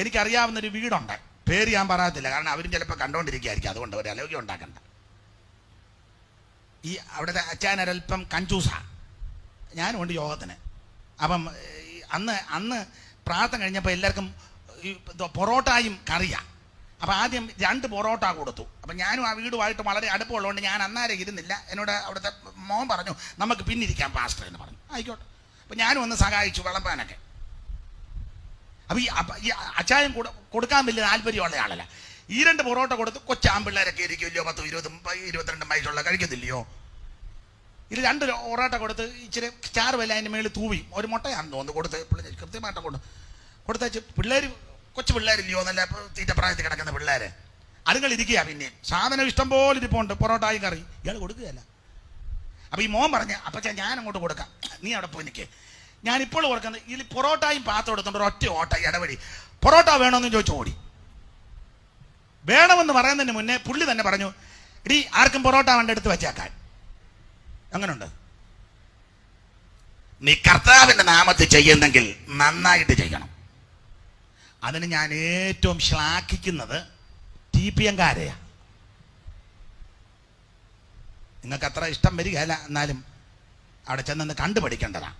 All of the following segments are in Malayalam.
എനിക്കറിയാവുന്ന ഒരു വീടുണ്ട്. പേര് ഞാൻ പറയത്തില്ല കാരണം അവരും ചിലപ്പോൾ കണ്ടുകൊണ്ടിരിക്കുകയായിരിക്കും അതുകൊണ്ട് ഒരു അലോഗ്യം ഉണ്ടാക്കണ്ട. ഈ അവിടുത്തെ അച്ചാനൊരൽപ്പം കഞ്ചൂസാണ് ഞാനും ഉണ്ട് യോഗത്തിന്. അപ്പം അന്ന് അന്ന് പ്രാർത്ഥന കഴിഞ്ഞപ്പോൾ എല്ലാവർക്കും പൊറോട്ടായും കറിയാ. അപ്പം ആദ്യം രണ്ട് പൊറോട്ട കൊടുത്തു. അപ്പം ഞാനും ആ വീടുമായിട്ട് വളരെ അടുപ്പമുള്ളതുകൊണ്ട് ഞാൻ അന്നാരെ ഇരുന്നില്ല. എന്നോട് അവിടുത്തെ മോൻ പറഞ്ഞു നമുക്ക് പിന്നിരിക്കാം പാസ്റ്റർ എന്ന് പറഞ്ഞു. ആയിക്കോട്ടെ. അപ്പം ഞാനും ഒന്ന് സഹായിച്ചു വിളമ്പാനൊക്കെ. അപ്പം ഈ അച്ചായം കൊടുക്കാൻ വലിയ താല്പര്യമുള്ള ആളല്ല. ഈ രണ്ട് പൊറോട്ട കൊടുത്ത് കൊച്ചാമ്പിള്ളേരൊക്കെ ഇരിക്കുമല്ലോ പത്തും ഇരുപതും ഇരുപത്തിരണ്ടും വയസ്സുള്ള കഴിക്കത്തില്ലയോ ഇത് രണ്ട് പൊറോട്ട കൊടുത്ത് ഇച്ചിരി ചാറ് വില അതിന്റെ മേളിൽ തൂവി ഒരു മുട്ടയാണെന്ന് തോന്നുന്നു കൊടുത്ത് പിള്ളേർ കൃത്യമായിട്ട് കൊണ്ട് കൊടുത്തേച്ച് പിള്ളേർ കൊച്ചു പിള്ളേരില്ലയോ നല്ല തീറ്റപ്രായത്തിൽ കിടക്കുന്ന പിള്ളേർ അതുങ്ങൾ ഇരിക്കുക പിന്നെ. സാധനം ഇഷ്ടം പോലെ ഇരിപ്പുണ്ട് പൊറോട്ടായും കറി ഇയാൾ കൊടുക്കുകയല്ല. അപ്പൊ ഈ മോൻ പറഞ്ഞ അപ്പച്ചാ ഞാൻ അങ്ങോട്ട് കൊടുക്കാം. നീ അവിടെ പോയി നിൽക്കേ ഞാൻ ഇപ്പോൾ ഓർക്കുന്നത് ഇതിൽ പൊറോട്ടയും പാത്രം എടുത്തോണ്ട് ഒറ്റ ഓട്ട ഇടവഴി പൊറോട്ട വേണമെന്ന് ചോദിച്ചു ഓടി. വേണമെന്ന് പറയുന്നതിന് മുന്നേ പുള്ളി തന്നെ പറഞ്ഞു ഇടി ആർക്കും പൊറോട്ട വേണ്ട എടുത്ത് വെച്ചേക്കാൻ. അങ്ങനുണ്ട് നീ കർത്താവിന്റെ നാമത്തിൽ ചെയ്യുന്നെങ്കിൽ നന്നായിട്ട് ചെയ്യണം. അതിന് ഞാൻ ഏറ്റവും ശ്ലാഘിക്കുന്നത് ടി പി എംകാരെയാ. നിങ്ങൾക്ക് അത്ര ഇഷ്ടം വരികയല്ല എന്നാലും അവിടെ ചെന്ന് കണ്ടുപഠിക്കേണ്ടതാണ്.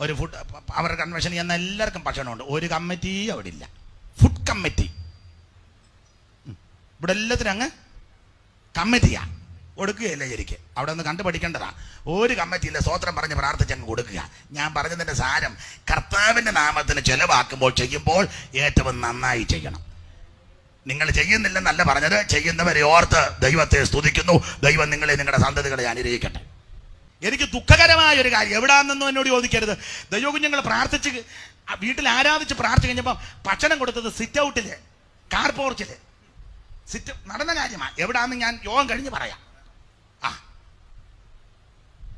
ഒരു ഫുഡ് അവരുടെ കൺവെൻഷൻ ചെയ്യുന്ന എല്ലാവർക്കും ഭക്ഷണമുണ്ട് ഒരു കമ്മിറ്റി അവിടെ ഇല്ല ഫുഡ് കമ്മിറ്റി ഇവിടെ എല്ലാത്തിനും അങ്ങ് കമ്മിറ്റിയാ കൊടുക്കുകയല്ല ശരിക്ക്. അവിടെ ഒന്ന് കണ്ടുപഠിക്കേണ്ടതാ. ഒരു കമ്മിറ്റിയില്ല സ്വോത്രം പറഞ്ഞ് പ്രാർത്ഥിച്ച് അങ്ങ് കൊടുക്കുക. ഞാൻ പറഞ്ഞതിന്റെ സാരം കർത്താവിന്റെ നാമത്തിന് ചെലവാക്കുമ്പോൾ ചെയ്യുമ്പോൾ ഏറ്റവും നന്നായി ചെയ്യണം. നിങ്ങൾ ചെയ്യുന്നില്ലെന്നല്ല പറഞ്ഞത്. ചെയ്യുന്നവരെ ഓർത്ത് ദൈവത്തെ സ്തുതിക്കുന്നു. ദൈവം നിങ്ങളെ നിങ്ങളുടെ സന്തതികളെ അനുഗ്രഹിക്കട്ടെ. എനിക്ക് ദുഃഖകരമായ ഒരു കാര്യം. എവിടാണെന്നൊന്നും എന്നോട് ചോദിക്കരുത്. ദൈവകുഞ്ഞുങ്ങൾ പ്രാർത്ഥിച്ച് വീട്ടിൽ ആരാധിച്ച് പ്രാർത്ഥിച്ച് കഴിഞ്ഞപ്പോൾ ഭക്ഷണം കൊടുത്തത് സിറ്റ് ഔട്ടിൽ കാർ പോർച്ചിൽ സിറ്റ് നടന്ന കാര്യമാണ് എവിടാന്ന് ഞാൻ യോഗം കഴിഞ്ഞ് പറയാം. ആ.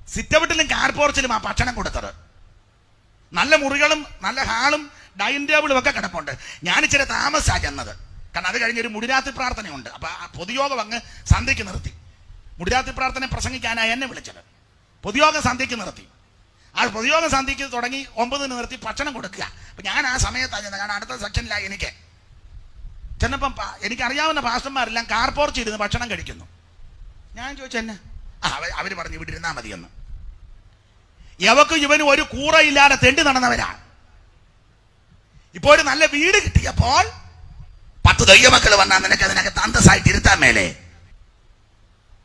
സിറ്റ് ഔട്ടിലും കാർ പോർച്ചിലും ആ ഭക്ഷണം കൊടുത്തത്. നല്ല മുറികളും നല്ല ഹാളും ഡൈനിങ് ടേബിളും ഒക്കെ കിടപ്പുണ്ട്. ഞാൻ ഇച്ചിരി താമസാ ചെന്നത്. കാരണം അത് കഴിഞ്ഞൊരു മുടിരാത്രി പ്രാർത്ഥനയുണ്ട്. അപ്പൊ ആ പൊതുയോഗം അങ്ങ് സന്ധ്യയ്ക്ക് നിർത്തി. മുടിരാത്രി പ്രാർത്ഥന പ്രസംഗിക്കാനായി എന്നെ വിളിച്ചത്. പൊതുയോഗം സന്ധ്യയ്ക്ക് നിർത്തി. ആ പൊതുയോഗം സന്ധ്യയ്ക്ക് തുടങ്ങി ഒമ്പതിന് നിർത്തി ഭക്ഷണം കൊടുക്കുക. അപ്പൊ ഞാൻ ആ സമയത്താണ് ചെന്നത്. കാരണം അടുത്ത സെക്ഷനിലായി എനിക്ക്. ചെന്നപ്പം എനിക്ക് എനിക്കറിയാവുന്ന പാസ്റ്റർമാരെല്ലാം കാർ പോർച്ച് ഇരുന്ന് ഭക്ഷണം കഴിക്കുന്നു. ഞാൻ ചോദിച്ചു എന്നെ? ആ അവർ പറഞ്ഞു ഇവിടെ ഇരുന്നാ മതിയെന്ന്. യവക്കും ഇവനും ഒരു കൂറയില്ലാതെ തെണ്ടി നടന്നവരാ ഇപ്പോൾ ഒരു നല്ല വീട് കിട്ടിയപ്പോൾ പത്ത് ദൈവമക്കൾ വന്നാൽ നിനക്ക് അതിനകത്ത് അന്തസ്സായിട്ട് ഇരുത്താൻ മേലെ.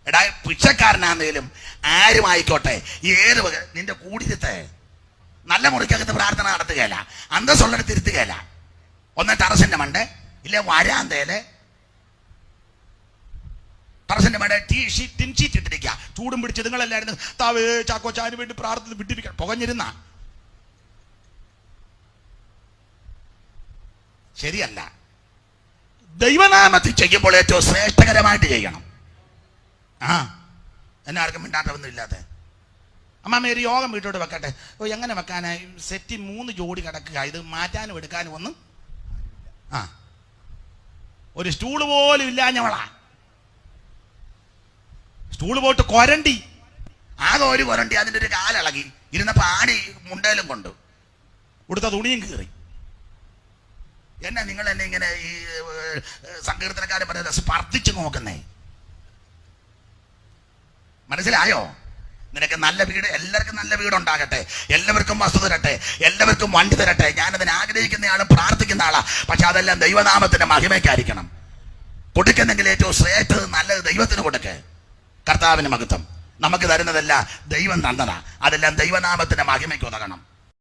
എടാ പിച്ചക്കാരനാന്നേലും ആരും ആയിക്കോട്ടെ ഏത് നിന്റെ കൂടിരുത്തെ. നല്ല മുറിക്കകത്ത് പ്രാർത്ഥന നടത്തുകയല്ല. അന്തസ്സുള്ളടത്ത് ഇരുത്തുകയല്ല ഒന്ന് ടെറസിന്റെ മണ്ട് ഇല്ല വരാന്തേൽ? ടെറസിന്റെ മണ്ട ടീ ടിൻ ഷീറ്റ് ഇട്ടിരിക്കുക ചൂടും പിടിച്ച് നിങ്ങളെല്ലായിരുന്നു താവേ ചാക്കോ ചാന് വേണ്ടി പ്രാർത്ഥന വിട്ടിരിക്കണം പുകഞ്ഞിരുന്ന. ശരിയല്ല. ദൈവനാമത്തിൽ ചെയ്യുമ്പോൾ ഏറ്റവും ശ്രേഷ്ഠകരമായിട്ട് ചെയ്യണം. ആ. എന്നെ ആർക്കും മിണ്ടാട്ടമൊന്നും ഇല്ലാത്ത അമ്മാമ്മ ഒരു യോഗം വീട്ടോട്ട് വെക്കട്ടെ. ഓ എങ്ങനെ വെക്കാനായി സെറ്റി മൂന്ന് ജോഡി കിടക്കുക. ഇത് മാറ്റാനും എടുക്കാനും ഒന്നും ആ. ഒരു സ്റ്റൂൾ പോലും ഇല്ലാഞ്ഞവളാ സ്റ്റൂൾ പോയിട്ട് കൊരണ്ടി. ആകെ ഒരു കൊരണ്ടി അതിന്റെ ഒരു കാലിളകി. ഇരുന്നപ്പോൾ ആടി മുണ്ടേലും കൊണ്ട്. ഉടുത്ത തുണിയും കീറി. എന്നെ നിങ്ങൾ എന്നെ ഇങ്ങനെ ഈ സങ്കീർത്തനക്കാരെ പറയുന്നത് സ്പർദ്ധിച്ചു നോക്കുന്നേ. മനസ്സിലായോ? നിനക്ക് നല്ല വീട് എല്ലാവർക്കും നല്ല വീടുണ്ടാകട്ടെ. എല്ലാവർക്കും വസ്തു തരട്ടെ എല്ലാവർക്കും വണ്ടി തരട്ടെ. ഞാനതിന് ആഗ്രഹിക്കുന്ന ആളും പ്രാർത്ഥിക്കുന്ന ആളാ. പക്ഷെ അതെല്ലാം ദൈവനാമത്തിന്റെ മഹിമയ്ക്കായിരിക്കണം. കൊടുക്കുന്നെങ്കിൽ ഏറ്റവും ശ്രേഷ്ഠത് നല്ലത് ദൈവത്തിന് കൊടുക്ക്. കർത്താവിന് മഹത്വം. നമുക്ക് തരുന്നതല്ല ദൈവം തന്നതാ. അതെല്ലാം ദൈവനാമത്തിന്റെ മഹിമയ്ക്ക് ഉതകണം.